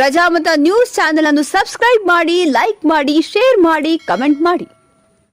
Prajamata news channel ಅನ್ನು subscribe ಮಾಡಿ, like ಮಾಡಿ, ಶೇರ್ ಮಾಡಿ, ಕಮೆಂಟ್ ಮಾಡಿ.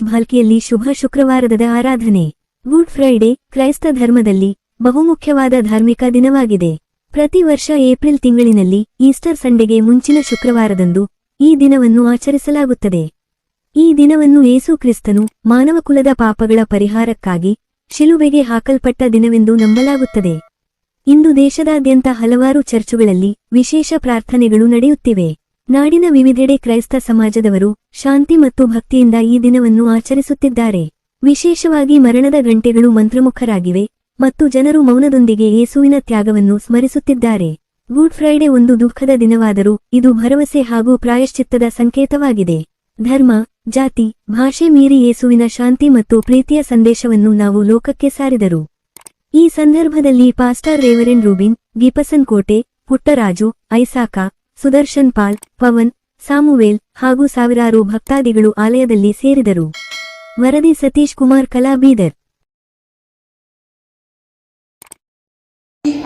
ಭಾಲ್ಕಿಯಲ್ಲಿ ಶುಭ ಶುಕ್ರವಾರದ ಆರಾಧನೆ. ಗುಡ್ ಫ್ರೈಡೆ, ಕ್ರೈಸ್ತ ಧರ್ಮದಲ್ಲಿ ಬಹುಮುಖ್ಯವಾದ ಧಾರ್ಮಿಕ ದಿನವಾಗಿದೆ. ಪ್ರತಿ ವರ್ಷ ಏಪ್ರಿಲ್ ತಿಂಗಳಿನಲ್ಲಿ ಈಸ್ಟರ್ ಸಂಡೆಗೆ ಮುಂಚಿನ ಶುಕ್ರವಾರದಂದು ಈ ದಿನವನ್ನು ಆಚರಿಸಲಾಗುತ್ತದೆ. ಈ ದಿನವನ್ನು ಏಸು ಕ್ರಿಸ್ತನು ಮಾನವಕುಲದ ಪಾಪಗಳ ಪರಿಹಾರಕ್ಕಾಗಿ ಶಿಲುಬೆಗೆ ಹಾಕಲ್ಪಟ್ಟ ದಿನವೆಂದು ನಂಬಲಾಗುತ್ತದೆ. ಇಂದು ದೇಶದಾದ್ಯಂತ ಹಲವಾರು ಚರ್ಚುಗಳಲ್ಲಿ ವಿಶೇಷ ಪ್ರಾರ್ಥನೆಗಳು ನಡೆಯುತ್ತಿವೆ. ನಾಡಿನ ವಿವಿಧೆಡೆ ಕ್ರೈಸ್ತ ಸಮಾಜದವರು ಶಾಂತಿ ಮತ್ತು ಭಕ್ತಿಯಿಂದ ಈ ದಿನವನ್ನು ಆಚರಿಸುತ್ತಿದ್ದಾರೆ. ವಿಶೇಷವಾಗಿ ಮರಣದ ಗಂಟೆಗಳು ಮಂತ್ರಮುಖರಾಗಿವೆ ಮತ್ತು ಜನರು ಮೌನದೊಂದಿಗೆ ಯೇಸುವಿನ ತ್ಯಾಗವನ್ನು ಸ್ಮರಿಸುತ್ತಿದ್ದಾರೆ. ಗುಡ್ ಫ್ರೈಡೆ ಒಂದು ದುಃಖದ ದಿನವಾದರೂ ಇದು ಭರವಸೆ ಹಾಗೂ ಪ್ರಾಯಶ್ಚಿತ್ತದ ಸಂಕೇತವಾಗಿದೆ. ಧರ್ಮ, ಜಾತಿ, ಭಾಷೆ ಮೀರಿ ಯೇಸುವಿನ ಶಾಂತಿ ಮತ್ತು ಪ್ರೀತಿಯ ಸಂದೇಶವನ್ನು ನಾವು ಲೋಕಕ್ಕೆ ಸಾರಿದರು. ಈ ಸಂದರ್ಭದಲ್ಲಿ ಪಾಸ್ಟರ್ ರೇವರೆನ್ ರೂಬಿನ್ ಗಿಪಸನ್ ಕೋಟೆ, ಪುಟ್ಟರಾಜು, ಐಸಾಕ, ಸುದರ್ಶನ್ ಪಾಲ್, ಪವನ್, ಸಾಮುವೇಲ್ ಹಾಗೂ ಸಾವಿರಾರು ಭಕ್ತಾದಿಗಳು ಆಲಯದಲ್ಲಿ ಸೇರಿದರು. ವರದಿ ಸತೀಶ್ ಕುಮಾರ್ ಕಲಾ ಬೀದರ್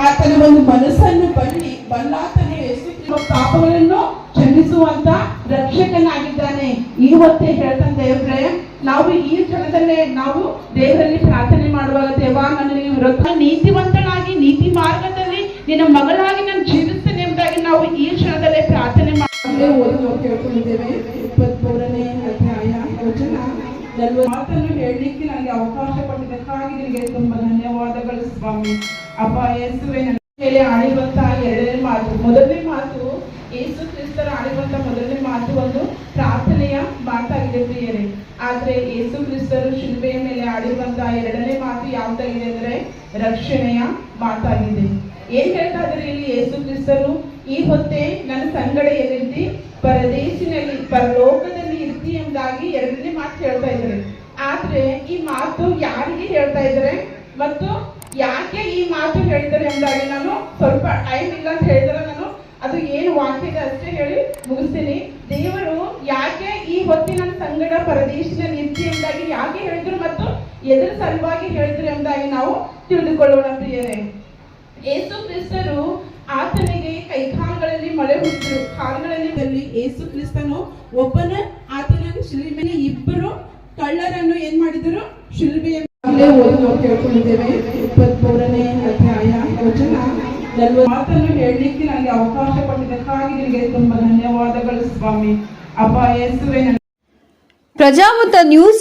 ಆತನ ಒಂದು ಮನಸ್ಸನ್ನು ಬಳ್ಳಿ ಬಲ್ಲಾತನ ಪಾಪಗಳನ್ನು ಕ್ಷಮಿಸುವಂತ ರಕ್ಷಕನಾಗಿದ್ದಾನೆ. ಈ ಹೊತ್ತೇ ಹೇಳ್ತಾನೆ ದೇವ್ರೆ, ನಾವು ಈ ಕ್ಷಣದಲ್ಲೇ ನಾವು ದೇವರಲ್ಲಿ ದೇವ ನನಗೆ ವಿರುದ್ಧ ನೀತಿವಂತನಾಗಿ, ನೀತಿ ಮಾರ್ಗದಲ್ಲಿ ನಿನ್ನ ಮಗಳಾಗಿ ನಾನು ಜೀವಿಸ್ತೇನೆ ಎಂಬುದಾಗಿ ನಾವು ಈ ಕ್ಷಣದಲ್ಲೇ ಪ್ರಾರ್ಥನೆ ಮಾಡಿ ಓದಿ ನಾವು ಕೇಳ್ಕೊಂಡಿದ್ದೇವೆ. ಇಪ್ಪತ್ಮೂರನೇ ಅಧ್ಯಾಯ, ವಚನ. ಮಾತನ್ನು ಹೇಳಲಿಕ್ಕೆ ನನಗೆ ಅವಕಾಶ ಕೊಟ್ಟಿದ್ದಕ್ಕಾಗಿ ನಿನಗೆ ತುಂಬಾ ಧನ್ಯವಾದಗಳು ಸ್ವಾಮಿ. ಅಪ್ಪ ಯೇಸುವೆ, ನನ್ನ ಮೇಲೆ ಆಡಿರುವಂತ ಎರಡನೇ ಮಾತು, ಮೊದಲನೇ ಮಾತು, ಯೇಸು ಕ್ರಿಸ್ತರ ಆಡಿರುವಂತ ಮೊದಲನೇ ಮಾತು ಒಂದು ಪ್ರಾರ್ಥನೆಯ ಮಾತಾಗಿದೆ ಪ್ರಿಯರೇ. ಆದ್ರೆ ಯೇಸು ಕ್ರಿಸ್ತರು ಶಿಲ್ಬೆಯ ಮೇಲೆ ಆಡಿರುವಂತ ಎರಡನೇ ಮಾತು ಇದೆ ಅಂದ್ರೆ ರಕ್ಷಣೆಯ ಮಾತಾಗಿದೆ. ಏನ್ ಹೇಳ್ತಾ ಇದ್ದಾರೆ ಇಲ್ಲಿ ಯೇಸು ಕ್ರಿಸ್ತರು ಈ ಹೊತ್ತೆ ನನ್ನ ಸಂಗಡ ಎಲ್ಲಿದ್ದಿ ಪರದೇಶಿನಲ್ಲಿ, ಪರಲೋಕದಲ್ಲಿ ಇರ್ತಿ ಎಂಬುದಾಗಿ ಎರಡನೇ ಮಾತು ಹೇಳ್ತಾ ಇದ್ದಾರೆ. ಆದ್ರೆ ಈ ಮಾತು ಯಾರಿಗೆ ಹೇಳ್ತಾ ಇದ್ದಾರೆ? ಮತ್ತು ಯಾಕೆ ಈ ಮಾತು ಹೇಳ್ತಾರೆ ಎಂಬುದಾಗಿ ನಾನು ಸ್ವಲ್ಪ ಟೈಮ್ ಇಲ್ಲ ಅಂತ ಹೇಳಿದ್ರೆ ನಾನು? ಅದು ಏನು ವಾಕ್ಯ ಇದೆ ಅಷ್ಟೇ ಹೇಳಿ ಮುಗಿಸ್ತೀನಿ. ದೇವರು ಯಾಕೆ ಈ ಹೊತ್ತಿನ ಸಂಗಡ ಪರದೇಶದಲ್ಲಿ ಇರ್ತಿ ಎಂಬುದಾಗಿ ಯಾಕೆ ಹೇಳಿದ್ರು ಮತ್ತು ಎದುರ ಸಲುವಾಗಿ ಹೇಳಿದ್ರು ಎಂಬುದಾಗಿ ನಾವು ತಿಳಿದುಕೊಳ್ಳೋಣ ಪ್ರಿಯರೇ. ಏಸು ಕ್ರಿಸ್ತರು ಆತನಿಗೆ ಕೈಕಾಲುಗಳಲ್ಲಿ ಮಳೆ ಹುಟ್ಟಿದ್ರು. ಕಾಲುಗಳಲ್ಲಿ ಏಸು ಕ್ರಿಸ್ತನು ಒಬ್ಬನ ಆತನ ಶಿಲುಬೆಯ ಇಬ್ಬರು ಕಳ್ಳರನ್ನು ಏನ್ ಮಾಡಿದರು? ಓದಿ ನಾವು ಕೇಳ್ಕೊಂಡಿದ್ದೇವೆ ಇಪ್ಪತ್ಮೂರನೇ ಅಧ್ಯಾಯ ವಚನ. ನಲ್ವತ್ತು ಮಾತನ್ನು ಹೇಳಲಿಕ್ಕೆ ನನಗೆ ಅವಕಾಶ ಕೊಟ್ಟಿದ್ದಕ್ಕಾಗಿ ನಿಮಗೆ ತುಂಬಾ ಧನ್ಯವಾದಗಳು ಸ್ವಾಮಿ. ಅಪ್ಪ, ಯೇಸುವೆ ಪ್ರಜಾಮತ ನ್ಯೂಸ್